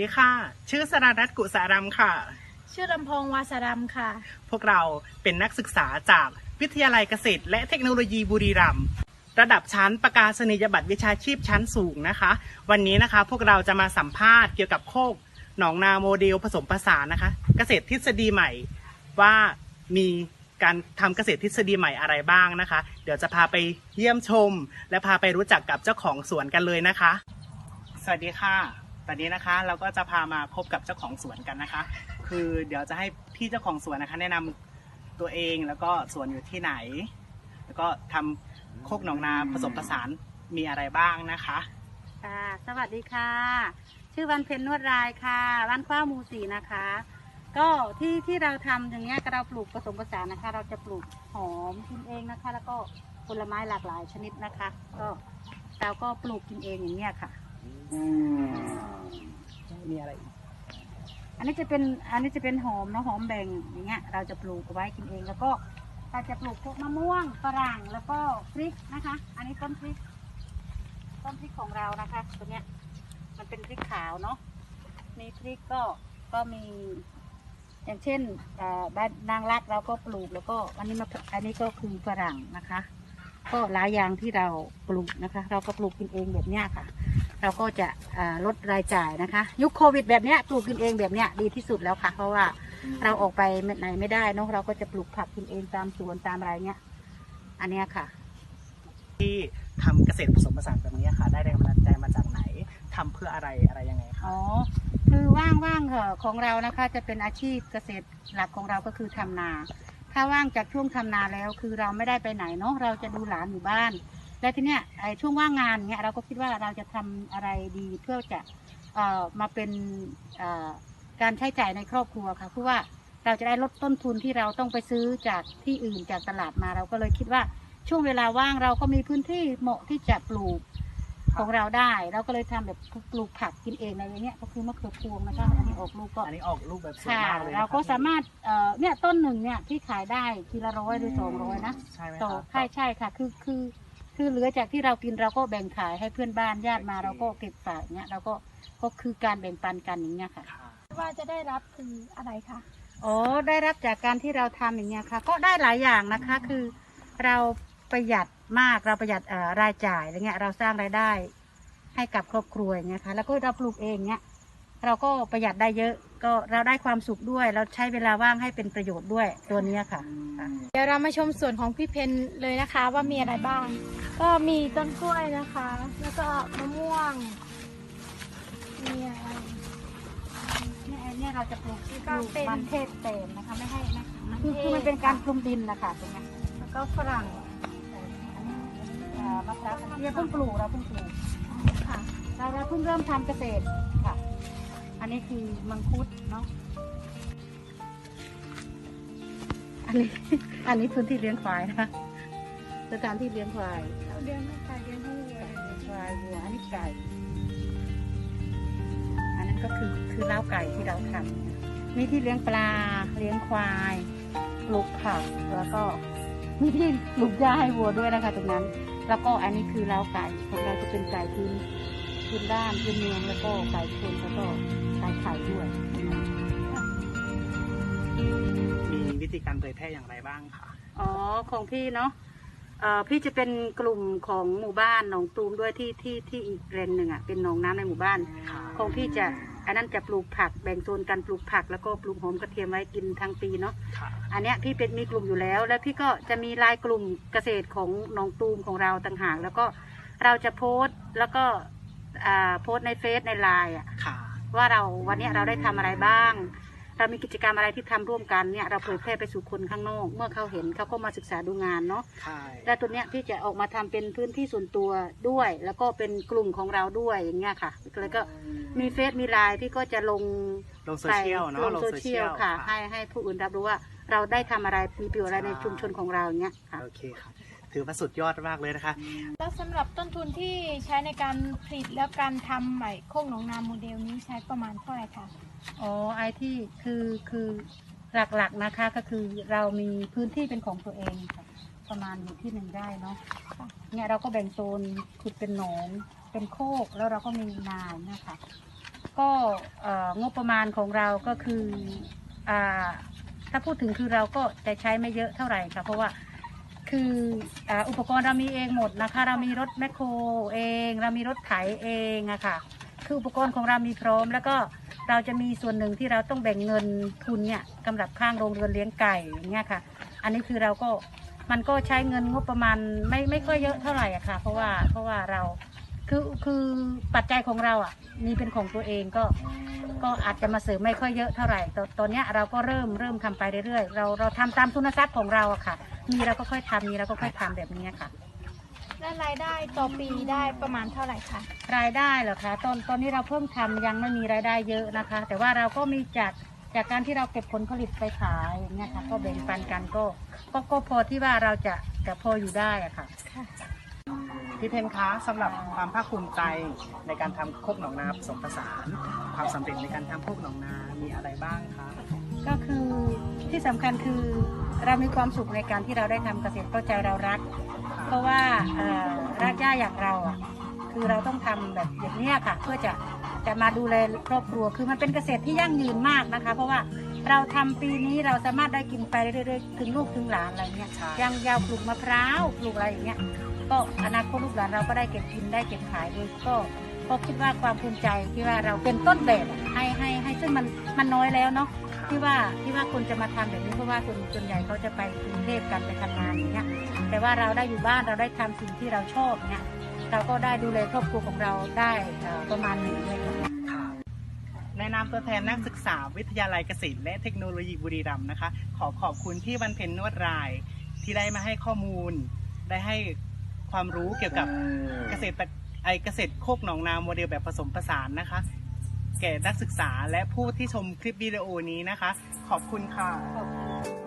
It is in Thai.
ดีค่ะ ชื่อสรารัตน์กุสารัมค่ะ ชื่อลำพองวาสรัมค่ะ พวกเราเป็นนักศึกษาจากวิทยาลัยเกษตร และเทคโนโลยีบุรีรัมย์ระดับชั้นประกาศนียบัตรวิชาชีพชั้นสูงนะคะ วันนี้นะคะพวกเราจะมาสัมภาษณ์เกี่ยวกับโคกหนองนาโมเดลผสมผสานนะคะ เกษตรทฤษฎีใหม่ว่ามีการทำเกษตรทฤษฎีใหม่อะไรบ้างนะคะ เดี๋ยวจะพาไปเยี่ยมชม และพาไปรู้จักกับเจ้าของสวนกันเลยนะคะ สวัสดีค่ะ ตอนนี้นะคะเราก็จะพามาพบกับเจ้าของสวนกันนะคะ คือเดี๋ยวจะให้พี่เจ้าของสวนนะคะ แนะนำตัวเองแล้วก็สวนอยู่ที่ไหน แล้วก็ทำโคกหนองนาผสมผสานมีอะไรบ้างนะคะค่ะสวัสดีค่ะ ชื่อวันเพ็ญนวดรายค่ะบ้านคว้าหมูสีนะคะ ก็ที่ที่เราทำอย่างเงี้ยก็เราปลูกผสมผสานนะคะ เราจะปลูกหอมกินเองนะคะ แล้วก็ผลไม้หลากหลายชนิดนะคะ ก็เราก็ปลูกกินเองอย่างเงี้ยค่ะ มีอะไรอีกอันนี้จะเป็นอันนี้จะเป็นหอมเนาะหอมแบ่งอย่างเงี้ย เราจะปลูกไว้กินเองแล้วก็เราจะปลูกพวกมะม่วงฝรั่งแล้วก็พริกนะคะ อันนี้ต้นพริก ต้นพริกของเรานะคะตัวเนี้ย มันเป็นพริกขาวเนาะมีพริกก็ก็มี อย่างเช่นเอ่อบ้านนางรักเราก็ปลูกแล้วก็อันนี้มาอันนี้ก็คือฝรั่งนะคะ ก็หลายอย่างที่เราปลูกนะคะ เราก็ปลูกกินเองแบบเนี้ยค่ะ เราก็จะอ่าลดรายจ่ายนะคะ ยุคโควิดแบบเนี้ยปลูกกินเองแบบเนี้ยดีที่สุดแล้วค่ะ เพราะว่าเราออกไปไหนไม่ได้เนอะเราก็จะปลูกผักกินเองตามสวนตามอะไรเนี้ย อันเนี้ยค่ะ ที่ทำเกษตรผสมผสานแบบนี้ค่ะ ได้แรงบันดาลใจมาจากไหนทำเพื่ออะไรอะไรยังไงคะอ๋อคือว่างๆเออของเรานะคะ จะเป็นอาชีพเกษตรหลักของเราก็คือทำนา ถ้าว่างจากช่วงทำนาแล้ว คือเราไม่ได้ไปไหนเนาะเราจะดูหลานอยู่บ้าน และทีเนี้ยไอ้ช่วงว่างงานเนี้ยเราก็คิดว่าเราจะทำอะไรดีเพื่อจะเอ่อมาเป็นเอ่อการใช้จ่ายในครอบครัวค่ะเพราะว่าเราจะได้ลดต้นทุนที่เราต้องไปซื้อจากที่อื่นจากตลาดมาเราก็เลยคิดว่าช่วงเวลาว่างเราก็มีพื้นที่เหมาะที่จะปลูกของเราได้ เราก็เลยทำแบบปลูกผักกินเองอะไรอย่างเงี้ยก็คือมะเขือพวงนะคะอันนี้ออกลูกก็อันนี้ออกรูปแบบสวยค่ะมากเลยนะคะเราก็สามารถเอ่อเนี่ยต้นหนึ่งเนี่ยที่ขายได้ทีละร้อยหรือสองร้อยนะใช่ไหมต่อคะใช่ใช่ค่ะคือคือ คือเหลือจากที่เรากินเราก็แบ่งขายให้เพื่อนบ้านญาติมาเราก็เก็บฝากเนี่ยเราก็ก็คือการแบ่งปันกันอย่างเงี้ยค่ะค่ะ ว่าจะได้รับคืออะไรคะอ๋อได้รับจากการที่เราทำอย่างเงี้ยค่ะ ก็ได้หลายอย่างนะคะ คือเราประหยัดมากเราประหยัดเอ่อรายจ่ายอะไรเงี้ยเราสร้างรายได้ให้กับครอบครัวอย่างเงี้ยค่ะ แล้วก็เราปลูกเองเนี้ย เราก็ประหยัดได้เยอะ ก็เราได้ความสุขด้วย เราใช้เวลาว่างให้เป็นประโยชน์ด้วยตัวเนี้ยค่ะค่ะ เดี๋ยวเรามาชมส่วนของพี่เพนเลยนะคะว่ามีอะไรบ้าง ก็มีต้นกล้วยนะคะ แล้วก็มะม่วงมีอะไรเนี่ยเนี่ยเราจะปลูกที่ปก็ลูกเป็นมันเทศเต็มนะคะ ไม่ให้นะมันคือเทศคือมันเป็นการคลุมดินนะคะตรงเนี้ยแล้วก็ฝรั่งเอ่อมะพร้าวเนี่ยเพิ่งปลูกเราเพิ่งปลูกค่ะเราเราเพิ่งเริ่มทำเกษตรค่ะ อันนี้คือมังคุดเนาะ อันนี้ อันนี้พื้นที่เลี้ยงควายนะคะสถานที่เลี้ยงควายเราเลี้ยงไม่ไก่เลี้ยงให้วัวควายวัวอันนี้ไก่ อันนั้นก็คือคือเล้าไก่ที่เราทำมีที่เลี้ยงปลา เลี้ยงควายปลูกผักแล้วก็มีที่ปลูกหญ้าให้วัวด้วยนะคะ ตรงนั้น แล้วก็อันนี้คือเล้าไก่ของเราจะเป็นไก่พื้น พื้นด้านพื้นเมืองแล้วก็ไก่ชนแล้วก็ไก่ไข่ด้วยมีวิธีการเผยแพร่อย่างไรบ้างคะอ๋อของพี่เนาะเอ่อพี่จะเป็นกลุ่มของหมู่บ้านหนองตูมด้วยที่ที่ที่อีกแรงหนึ่งอะเป็นหนองน้ำในหมู่บ้านค่ะของพี่จะอันนั้นจะปลูกผักแบ่งโซนกันปลูกผัก แล้วก็ปลูกหอมกระเทียมไว้กินทั้งปีเนาะค่ะอันเนี้ยพี่เป็นมีกลุ่มอยู่แล้ว แล้วพี่ก็จะมีรายกลุ่มเกษตรของหนองตูมของเราต่างหากแล้วก็เราจะโพสต์แล้วก็ อ่าโพสต์ในเฟซในไลน์อะค่ะ ว่าเราวันเนี้ยเราได้ทำอะไรบ้าง เรามีกิจกรรมอะไรที่ทำร่วมกันเนี่ยเราเผยแพร่ไปสู่คนข้างนอก เมื่อเขาเห็นเขาก็มาศึกษาดูงานเนาะ ใช่ และตัวเนี้ยพี่จะออกมาทำเป็นพื้นที่ส่วนตัวด้วย แล้วก็เป็นกลุ่มของเราด้วยอย่างเงี้ยค่ะแล้วก็มีเฟซมีไลน์พี่ก็จะลงลงโซเชียลลเนาะงโซเชียลค่ะ ให้ให้ผู้อื่นรับรู้ว่าเราได้ทำอะไรมีประโยชน์อะไรในชุมชนของเราอย่างเงี้ยค่ะ โอเคค่ะ ถือว่าสุดยอดมากเลยนะคะ แล้วสำหรับต้นทุนที่ใช้ในการผลิตและการทำใหม่โคกหนองนาโมเดลนี้ใช้ประมาณเท่าไหร่คะอ๋อไอที่คือคือหลักๆนะคะก็คือเรามีพื้นที่เป็นของตัวเองค่ะประมาณอยู่ที่หนึ่งได้เนาะเนี่ยเราก็แบ่งโซนขุดเป็นหนองเป็นโคกแล้วเราก็มีนาเนี่ยค่ะก็เอ่องบประมาณของเราก็คืออ่าถ้าพูดถึงคือเราก็จะใช้ไม่เยอะเท่าไหร่ค่ะเพราะว่า คือออุปกรณ์เรามีเองหมดนะคะ เรามีรถแมคโครเอง เรามีรถไถเองอะค่ะ คืออุปกรณ์ของเรามีพร้อม แล้วก็เราจะมีส่วนหนึ่งที่เราต้องแบ่งเงินทุนเนี่ยกำหรับข้างโรงเรือนเลี้ยงไก่อย่างเงี้ยค่ะ อันนี้คือเราก็มันก็ใช้เงินงบประมาณไม่ไม่ค่อยเยอะเท่าไหร่อะค่ะ เพราะว่าเพราะว่าเราคือคือปัจจัยของเราอะมีเป็นของตัวเองก็ ก็อาจจะมาเสริมไม่ค่อยเยอะเท่าไหร่ตอนตอนเนี้ยเราก็เริ่มเริ่มทำไปเรื่อยๆเราเราทำตามทุนทรัพย์ของเราอะค่ะ มีเราก็ค่อยทำมีเราก็ค่อยทำแบบนี้ค่ะ และรายได้ต่อปีได้ประมาณเท่าไหร่คะรายได้เหรอคะตอนตอนนี้เราเพิ่งทำยังไม่มีรายได้เยอะนะคะ แต่ว่าเราก็มีจากจากการที่เราเก็บผลผลิตไปขายอย่างเงี้ยค่ะ ก็แบ่งปันกันก็ก็ก็พอที่ว่าเราจะจะพออยู่ได้อะค่ะ พี่เพนคะสำหรับความภาคภูมิใจในการทำโคกหนองนาผสมผสาน ความสำเร็จในการทำโคกหนองนา มีอะไรบ้างคะ ก็คือที่สำคัญคือเรามีความสุขในการที่เราได้ทำเกษตรเพราะใจเรารัก เพราะว่าเอ่อรากหญ้าอย่างเราอะคือเราต้องทำแบบอย่างนี้ค่ะ เพื่อจะจะมาดูแลครอบครัวคือมันเป็นเกษตรที่ยั่งยืนมากนะคะ เพราะว่าเราทำปีนี้เราสามารถได้กินไปเรื่อยๆถึงลูกถึงหลานอะไรเงี้ยใช่ยังยาวปลูกมะพร้าวปลูกอะไรอย่างเงี้ยก็อนาคตลูกหลานเราก็ได้เก็บกินได้เก็บขายด้วยก็ก็คิดว่าความภูมิใจที่ว่าเราเป็นต้นแบบให้ให้ให้ซึ่งมันมันน้อยแล้วเนาะ ที่ว่าที่ว่าคนจะมาทำแบบนี้เพราะว่าคนส่วนใหญ่เขาจะไปกรุงเทพกันไปทำงานอย่างเงี้ยแต่ว่าเราได้อยู่บ้านเราได้ทำสิ่งที่เราชอบเนี่ยเราก็ได้ดูแลครอบครัวของเราได้เอ่อประมาณหนึ่งเลยค่ะ ในนามตัวแทนนักศึกษาวิทยาลัยเกษตรและเทคโนโลยีบุรีรัมย์นะคะ ขอขอบคุณพี่วันเพ็ญนวดราย ที่ได้มาให้ข้อมูล ได้ให้ความรู้เกี่ยวกับเกษตรไอเกษตรโคกหนองนาโมเดลแบบผสมผสานนะคะ แก่นักศึกษาและผู้ที่ชมคลิปวิดีโอนี้นะคะ ขอบคุณค่ะขอบคุณ